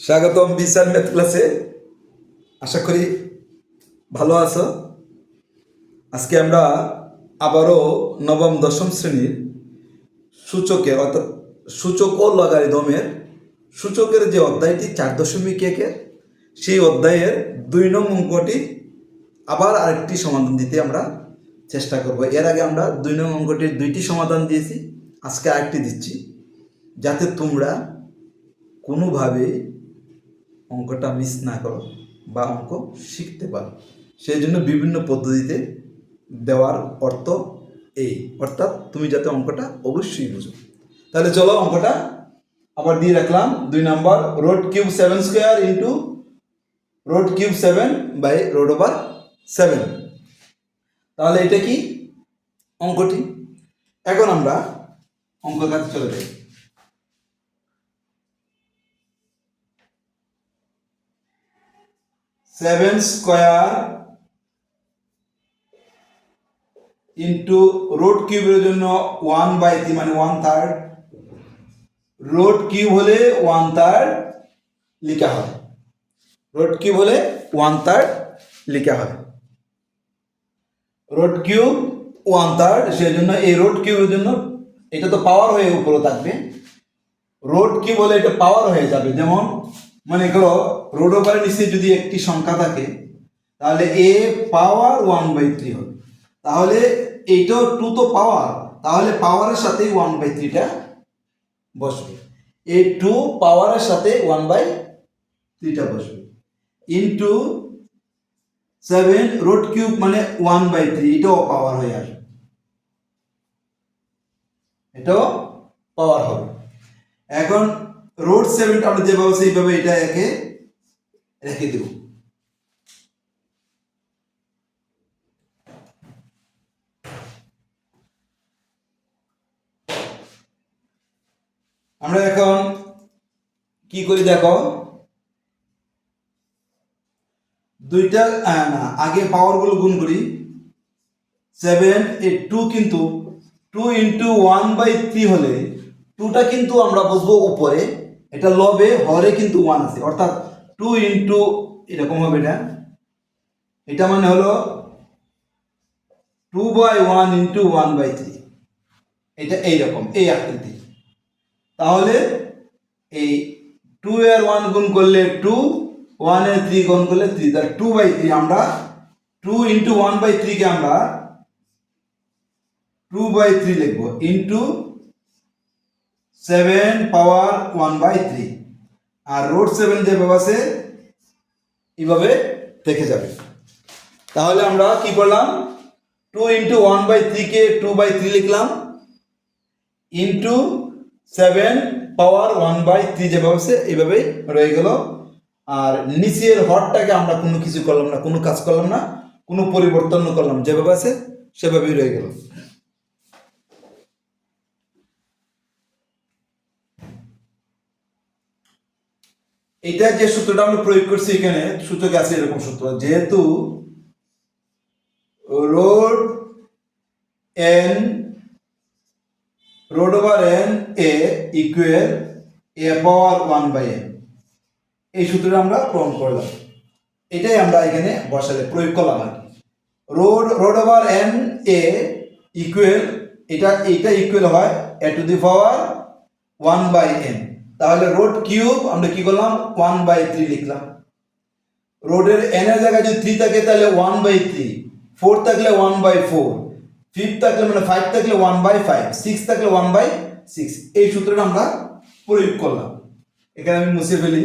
স্বাগতম বিশাল ম্যাথ ক্লাসে। আশা করি ভালো আছো। আজকে আমরা আবারও নবম, দশম শ্রেণির সূচকের অর্থাৎ সূচক ও লগারিদমের সূচকের যে অধ্যায়টি চার দশমিক একের সেই অধ্যায়ের দুই নং অঙ্কটি আবার আরেকটি সমাধান দিতে আমরা চেষ্টা করব। এর আগে আমরা দুই নং অঙ্কটির দুইটি সমাধান দিয়েছি, আজকে আরেকটি দিচ্ছি। যাতে তোমরা কোনোভাবে অঙ্কটা মিস না করো বা অঙ্ক শিখতে পারো। সেই জন্য বিভিন্ন পদ্ধতিতে দেওয়ার অর্থ এই অর্থাৎ তুমি যাতে অঙ্কটা অবশ্যই বুঝো। তাহলে চলো অঙ্কটা আবার দিয়ে রাখলাম। দুই number root cube seven square into root cube seven by root over seven তাহলে এটা কি? অঙ্কটি। এখন আমরা অঙ্ক কাছে চলে যাই। সেভেন স্কোয়ার ইন্টু রোড কিউবের জন্য ওয়ান বাই থ্রি মানে ওয়ান থার্ড। রোড কিউব হলে ওয়ান থার্ড লেখা হয় রোড কিউব হলে ওয়ান থার্ড লেখা হয় রোড কিউব ওয়ান থার্ড সেই জন্য এই রোড কিউবের জন্য এটা তো পাওয়ার হয়ে উপরে থাকবে। রোড কিউব হলে এটা পাওয়ার হয়ে যাবে। যেমন মনে করো, রোড ওভারের নিচে যদি একটি সংখ্যা থাকে, তাহলে a power one by three হবে। তাহলে এইটাও টু তো পাওয়ার তাহলে পাওয়ারের সাথে ওয়ান বাই থ্রিটা বসবে। এই টু পাওয়ারের সাথে ওয়ান বাই থ্রিটা বসবে। ইন্টু সেভেন রোড কিউব মানে ওয়ান বাই থ্রি এটাও পাওয়ার হয়ে আসবে। এটাও পাওয়ার হবে। এখন রোড সেভেনটা আমরা যেভাবে সেইভাবে এটা একে রেখে দেব। আমরা এখন কি করি দেখো? দুইটা না, আগে পাওয়ারগুলো গুণ করি। সেভেন এ টু কিন্তু two into one by three হলে টুটা কিন্তু আমরা বসবো উপরে। এটা লবে, হরে কিন্তু ওয়ান আছে। অর্থাৎ টু ইন্টু এরকম হবে এটা। এটা মানে হলো two by one into one by three এটা এইরকম, এই আকৃতি। তাহলে এই টু এর ওয়ান গুণ করলে টু ওয়ানের থ্রি গুণ করলে থ্রি তাহলে টু বাই থ্রি আমরা টু ইন্টু ওয়ান বাই থ্রিকে আমরা টু বাই থ্রি লিখব। Into seven power one by three R root seven যেভাবে আছে এইভাবে থেকে যাবে। তাহলে আমরা কি করলাম? টু ইন্টু ওয়ান বাই থ্রিকে টু বাই থ্রি লিখলাম। Into seven power one by three যেভাবে আছে এইভাবেই রয়ে গেল। আর নিচের হরটাকে আমরা কোনো কিছু করলাম না, কোনো কাজ করলাম না, কোনো পরিবর্তন করলাম যেভাবে আছে, সেভাবেই রয়ে গেল। এটা যে সূত্রটা আমরা প্রয়োগ করছি এখানে, সূচক আছে এরকম সূত্র। যেহেতু root n root over n a equal a power one by n এই সূত্রটা আমরা প্রমাণ করলাম। এটাই আমরা এখানে বসালে প্রয়োগ করলাম আর কি। Root root over n a equal এটা এটা ইকুয়াল হয় a to the power one by n তাহলে রোড কিউব আমরা কি করলাম? ওয়ান বাই থ্রি লিখলাম। রোডের এন এর জায়গায় যদি থ্রি থাকে, তাহলে ওয়ান বাই থ্রি ফোর থাকলে ওয়ান বাই ফোর ফিফ থাকলে মানে ফাইভ থাকলে ওয়ান বাই ফাইভ সিক্স থাকলে ওয়ান বাই সিক্স এই সূত্রটা আমরা প্রয়োগ করলাম। এখানে আমি মুছে ফেলি।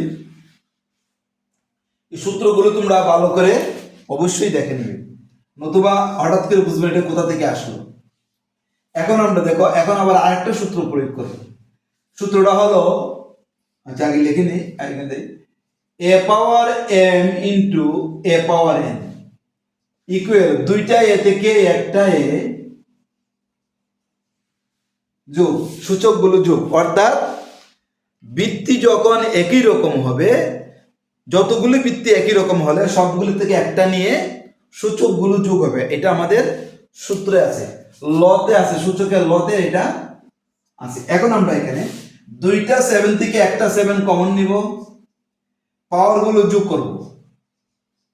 এই সূত্রগুলো তোমরা ভালো করে অবশ্যই দেখে নেবে। নতুবা হঠাৎ করে বুঝবে এটা কোথা থেকে আসলো। এখন আমরা দেখো, এখন আবার আরেকটা সূত্র প্রয়োগ করব। সূত্রটা হলো আচ্ছা আগে লিখে নিই এখানে দেই a power m into a power n equal দুইটা এ থেকে একটা এ যোগ, সূচকগুলো যোগ। অর্থাৎ বৃত্তি যখন একই রকম হবে, যতগুলো বৃত্তি একই রকম হলে সবগুলো থেকে একটা নিয়ে সূচকগুলো যোগ হবে। এটা আমাদের সূত্রে আছে, লতে আছে, সূচকের লতে এটা আছে। এখন আমরা এখানে দুইটা সেভেন থেকে একটা সেভেন কমন নিব। পাওয়ারগুলো যোগ করব।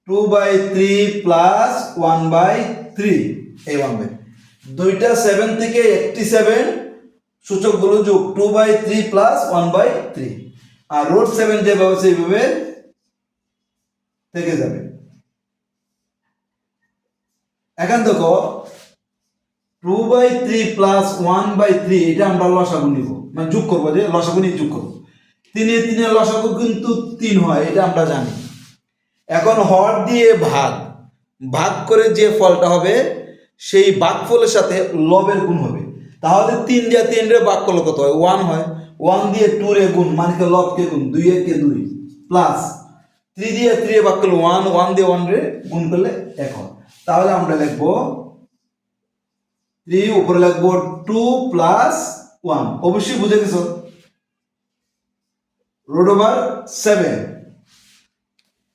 Two by three plus one by three এই বাই দুইটা সেভেন থেকে একটি সেভেন সূচকগুলো যোগ two by three plus one by three R root seven যেভাবে সেইভাবে থেকে যাবে। এখন দেখো two by three plus one by three এটা আমরা লসাগু নিব। মানে যোগ করব যে লসাগু নিয়ে যোগ করব। তিনে তিনে লসাগু কিন্তু তিন হয়, এটা আমরা জানি। এখন হর দিয়ে ভাগ। ভাগ করে যে ফলটা হবে, সেই ভাগ ফলের সাথে লবের গুণ হবে। তাহলে তিন দিয়ে তিন রে ভাগ করলে কত হয়? ওয়ান হয়। ওয়ান দিয়ে টু রে গুণ মানে কি লবকে গুণ? দুই একে দুই প্লাস থ্রি দিয়ে থ্রি ভাগ করলে ওয়ান ওয়ান দিয়ে ওয়ান রে গুণ করলে এক হয়। তাহলে আমরা লিখব থ্রি উপরে লিখব টু প্লাস ওয়ান অবশ্যই বুঝে গেছো? রোড ওভার সেভেন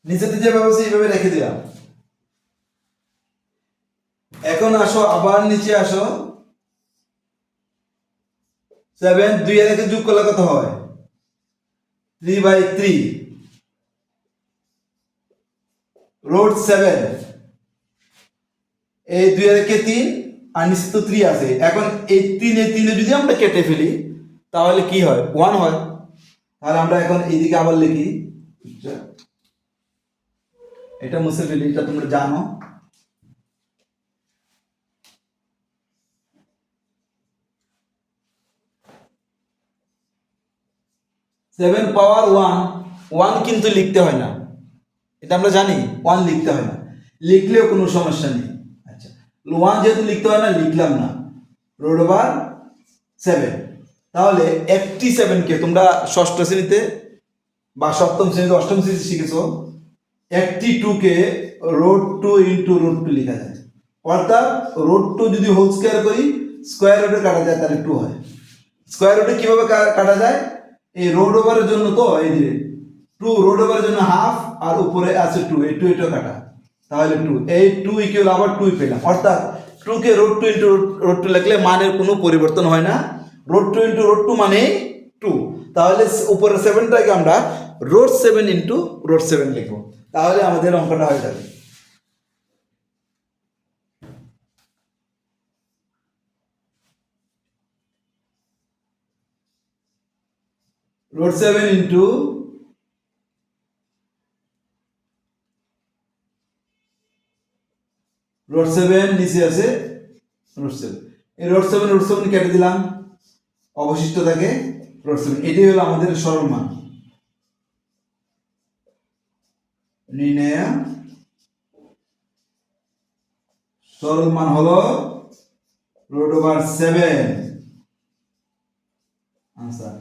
নিচেতে যেভাবে আছে এইভাবে রেখে দিলাম। এখন আসো, আবার নিচে আসো। সেভেন দুই এর যোগ করলে কত হয়? Three by three root seven এই দুই একে তিন। আর নিচে তো থ্রি আছে। এখন এই তিন, তিনে যদি আমরা কেটে ফেলি, তাহলে কি হয়? ওয়ান হয়। তাহলে আমরা এখন এইদিকে আবার লিখি। এটা মুছে ফেলি, এটা তোমরা জানো। সেভেন পাওয়ার ওয়ান ওয়ান কিন্তু লিখতে হয় না। এটা আমরা জানি ওয়ান লিখতে হয় না। লিখলেও কোনো সমস্যা নেই। ওয়ান যেহেতু লিখতে হয় না, লিখলাম না। রোড ওভার সেভেন তাহলে একটি সেভেনকে তোমরা ষষ্ঠ শ্রেণীতে বা সপ্তম শ্রেণীতে, অষ্টম শ্রেণীতে শিখেছো। একটি টুকে root two into root two লেখা যায়। অর্থাৎ রোড টু যদি হোল স্কোয়ার করি স্কোয়ার রুটে কাটা যায়, তাহলে টু হয়। স্কোয়ার রুটে কীভাবে কাটা যায়? এই রোড ওভারের জন্য তো, এই যে টু রোড ওভারের জন্য হাফ আর উপরে আছে টু এই টু এটা কাটা। তাহলে টু এই টু ইকুয়াল আবার টুই পেলাম অর্থাৎ টু কে root two into root two লিখলে মানের কোনো পরিবর্তন হয় না। Root two into root two মানে টু তাহলে উপরের সেভেনটাকে আমরা root seven into root seven লিখব। তাহলে আমাদের অঙ্কটা হয়ে যাবে। Root seven into root seven নিচে আছে রোড সেভেন এই রোড সেভেন রোড সেভেন কেটে দিলাম। অবশিষ্ট থাকে রোড সেভেন এটাই হলো আমাদের সরল মান। নির্ণয়। সরল মান হলো রোড ওভার সেভেন আনসার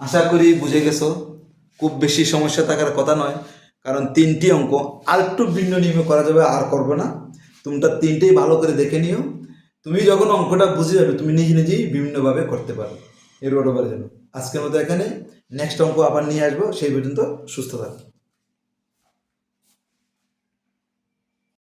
আশা করি বুঝে গেছো। খুব বেশি সমস্যা থাকার কথা নয়, কারণ তিনটি অঙ্ক আর একটু ভিন্ন নিয়মে করা যাবে, আর করবে না। তোমরা তিনটেই ভালো করে দেখে নিও। তুমি যখন অঙ্কটা বুঝে যাবে, তুমি নিজে নিজেই বিভিন্নভাবে করতে পারো। এর ওভারের জন্য আজকের মতো এখানে। নেক্সট অঙ্ক আবার নিয়ে আসব। সেই পর্যন্ত সুস্থ থাকো।